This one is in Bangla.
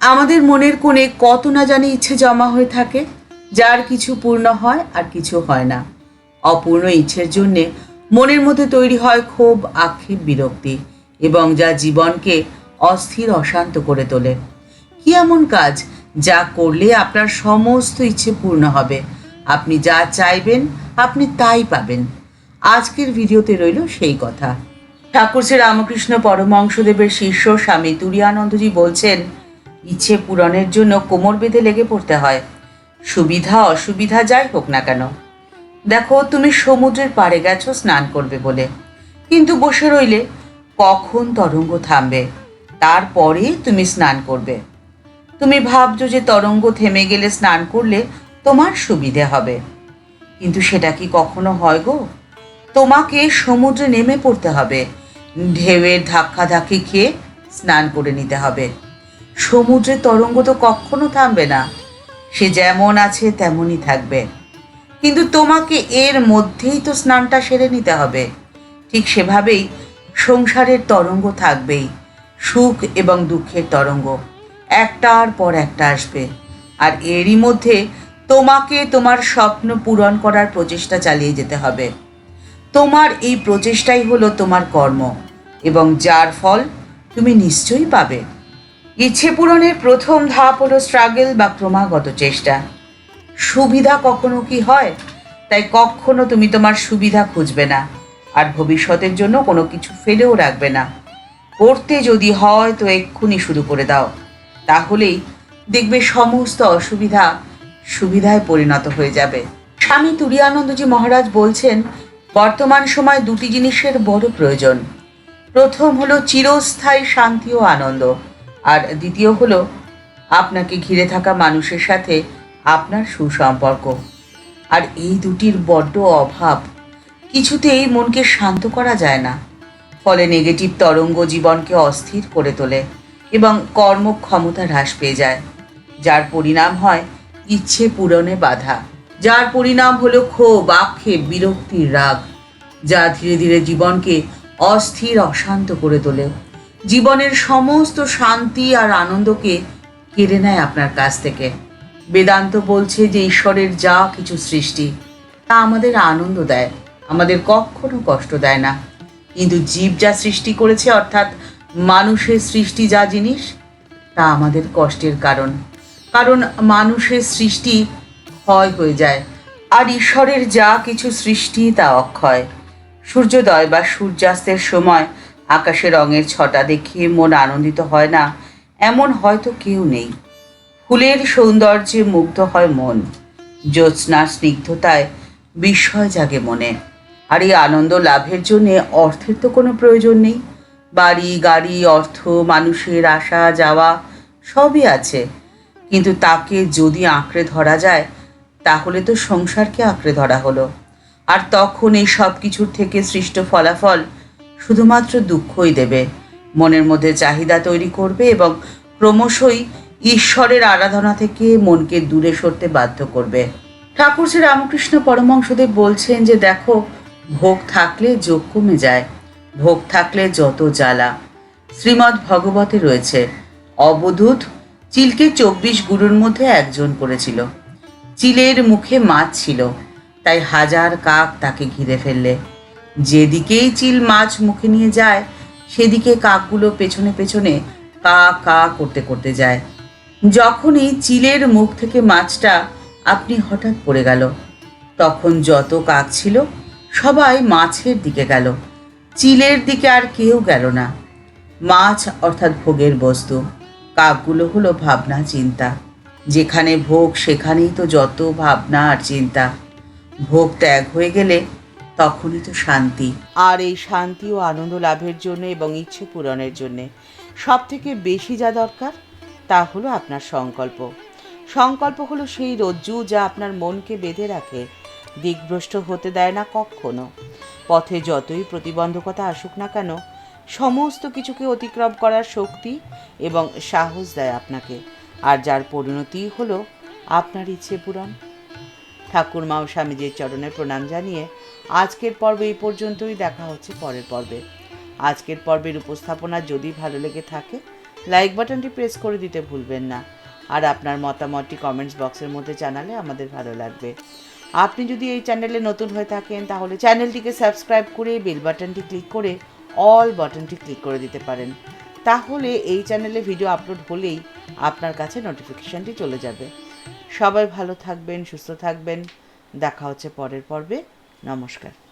আমাদের মনের কোণে কত না জানি ইচ্ছে জমা হয়ে থাকে, যার কিছু পূর্ণ হয় আর কিছু হয় না। অপূর্ণ ইচ্ছের জন্যে মনের মধ্যে তৈরি হয় ক্ষোভ, আক্ষেপ, বিরক্তি এবং যা জীবনকে অস্থির, অশান্ত করে তোলে। কি এমন কাজ যা করলে আপনার সমস্ত ইচ্ছে পূর্ণ হবে? আপনি যা চাইবেন, আপনি তাই পাবেন। আজকের ভিডিওতে রইল সেই কথা। ঠাকুর শ্রী রামকৃষ্ণ পরমংশদেবের শিষ্য স্বামী তুরিয়ানন্দজি বলছেন ইচ্ছে পূরণের জন্য কোমর বেঁধে লেগে পড়তে হয়। সুবিধা, অসুবিধা যাই হোক না কেন। দেখো, তুমি সমুদ্রের পাড়ে গেছো স্নান করবে বলে। কিন্তু বসে রইলে কখন তরঙ্গ থামবে? তারপরে তুমি স্নান করবে। তুমি ভাবছ যে তরঙ্গ থেমে গেলে স্নান করলে তোমার সুবিধে হবে। কিন্তু সেটা কি কখনো হয় গো? তোমাকে সমুদ্রে নেমে পড়তে হবে। ঢেউয়ের ধাক্কা ধাক্কি খেয়ে স্নান করে নিতে হবে। সমুদ্রের তরঙ্গ তো কখনো থামবে না। সে যেমন আছে তেমনই থাকবে। কিন্তু তোমাকে এর মধ্যেই তো স্নানটা সেরে নিতে হবে। ঠিক সেভাবেই সংসারের তরঙ্গ থাকবেই, সুখ এবং দুঃখের তরঙ্গ। একটার পর একটা আসবে। আর এরই মধ্যে তোমাকে তোমার স্বপ্ন পূরণ করার প্রচেষ্টা চালিয়ে যেতে হবে। তোমার এই প্রচেষ্টাই হলো তোমার কর্ম। এবং যার ফল তুমি নিশ্চয়ই পাবে। ইচ্ছে পূরণের প্রথম ধাপ হলো স্ট্রাগল বা ক্রমাগত চেষ্টা। সুবিধা কখনো কি হয়? তাই কখনো তুমি তোমার সুবিধা খুঁজবে না। আর ভবিষ্যতের জন্য কোনো কিছু ফেলেও রাখবে না। করতে যদি হয় তো এক্ষুনি শুরু করে দাও। তাহলেই দেখবে সমস্ত অসুবিধা সুবিধায় পরিণত হয়ে যাবে। স্বামী তুরিয়ানন্দজি মহারাজ বলছেন, বর্তমান সময় দুটি জিনিসের বড় প্রয়োজন। প্রথম হলো চিরস্থায়ী শান্তি ও আনন্দ। আর দ্বিতীয় হলো, আপনাকে ঘিরে থাকা মানুষের সাথে আপনার সুসম্পর্ক। আর এই দুটির বড্ড অভাব। কিছুতেই মনকে শান্ত করা যায় না। ফলে নেগেটিভ তরঙ্গ জীবনকে অস্থির করে তোলে এবং কর্মক্ষমতা হ্রাস পেয়ে যায়। যার পরিণাম হয় ইচ্ছে পূরণে বাধা। যার পরিণাম হলো ক্ষোভ, আক্ষেপ বিরক্তির রাগ, যা ধীরে ধীরে জীবনকে অস্থির, অশান্ত করে তোলে। জীবনের সমস্ত শান্তি আর আনন্দকে কেড়ে নেয় আপনার কাছ থেকে। বেদান্ত বলছে যে ঈশ্বরের যা কিছু সৃষ্টি, তা আমাদের আনন্দ দেয়, আমাদের কখনো কষ্ট দেয় না। কিন্তু জীব যা সৃষ্টি করেছে, অর্থাৎ মানুষের সৃষ্টি যা জিনিস, তা আমাদের কষ্টের কারণ। কারণ মানুষের সৃষ্টি ক্ষয় হয়ে যায়, আর ঈশ্বরের যা কিছু সৃষ্টি তা অক্ষয়। সূর্যোদয় বা সূর্যাস্তের সময় আকাশে রঙের ছটা দেখে মন আনন্দিত হয় না। এমন হয়তো কেউ নেই। ফুলের সৌন্দর্যে মুগ্ধ হয় মন। জ্যোৎস্নার স্নিগ্ধতায় বিস্ময় জাগে মনে। আর এই আনন্দ লাভের জন্যে অর্থের তো কোনো প্রয়োজন নেই। বাড়ি, গাড়ি, অর্থ, মানুষের আসা, যাওয়া, সবই আছে। কিন্তু তাকে যদি আঁকড়ে ধরা যায়, তাহলে তো সংসারকে আঁকড়ে ধরা হলো। আর তখন এই সব কিছুর থেকে সৃষ্ট ফলাফল শুধুমাত্র দুঃখই দেবে। মনের মধ্যে চাহিদা তৈরি করবে এবং ক্রমশই ঈশ্বরের আরাধনা থেকে মনকে দূরে সরতে বাধ্য করবে। ঠাকুর শ্রী রামকৃষ্ণ পরমংশদেব বলছেন যে, দেখো, ভোগ থাকলে যোগ কমে যায়, ভোগ থাকলে যত জ্বালা। শ্রীমৎ ভগবতে রয়েছে, অবধূত চিলকে চব্বিশ গুরুর মধ্যে একজন করেছিল। চিলের মুখে মাছ ছিল, তাই হাজার কাক তাকে ঘিরে ফেললে। যেদিকেই চিল মাছ মুখে নিয়ে যায়, সেদিকে কাকগুলো পেছনে পেছনে কা কা করতে করতে যায়। যখনই চিলের মুখ থেকে মাছটা আপনি হঠাৎ পড়ে গেল, তখন যত কাক ছিল সবাই মাছের দিকে গেল। চিলের দিকে আর কেউ গেল না। মাছ অর্থাৎ ভোগের বস্তু, কাকগুলো হলো ভাবনা চিন্তা। যেখানে ভোগ, সেখানেই তো যত ভাবনা আর চিন্তা। ভোগ ত্যাগ হয়ে গেলে তখনই তো শান্তি। আর এই শান্তি ও আনন্দ লাভের জন্য এবং ইচ্ছে পূরণের জন্যে। সব থেকে বেশি যা দরকার, তা হলো আপনার সংকল্প। সংকল্প হলো সেই রজ্জু যা আপনার মনকে বেঁধে রাখে। দিকভ্রষ্ট হতে দেয় না কখনো। পথে যতই প্রতিবন্ধকতা আসুক না কেন, সমস্ত কিছুকে অতিক্রম করার শক্তি এবং সাহস দেয় আপনাকে। আর যার পরিণতি হলো আপনার ইচ্ছে পূরণ। ঠাকুর মা ও স্বামীজির চরণে প্রণাম জানিয়ে আজকের পর্ব এই পর্যন্তই, দেখা হচ্ছে পরের পর্বে। আজকের পর্বের উপস্থাপনা যদি ভালো লেগে থাকে লাইক বাটনটি প্রেস করে দিতে ভুলবেন না। আর আপনার মতামতটি কমেন্টস বক্সের মধ্যে জানালে আমাদের ভালো লাগবে। আপনি যদি এই চ্যানেলে নতুন হয়ে থাকেন, তাহলে চ্যানেলটিকে সাবস্ক্রাইব করে বেল বাটনটি ক্লিক করে অল বাটনটি ক্লিক করে দিতে পারেন। তাহলে এই চ্যানেলে ভিডিও আপলোড হলেই আপনার কাছে নোটিফিকেশনটি চলে যাবে। সবাই ভালো থাকবেন, সুস্থ থাকবেন। দেখা হচ্ছে পরের পর্বে। নমস্কার।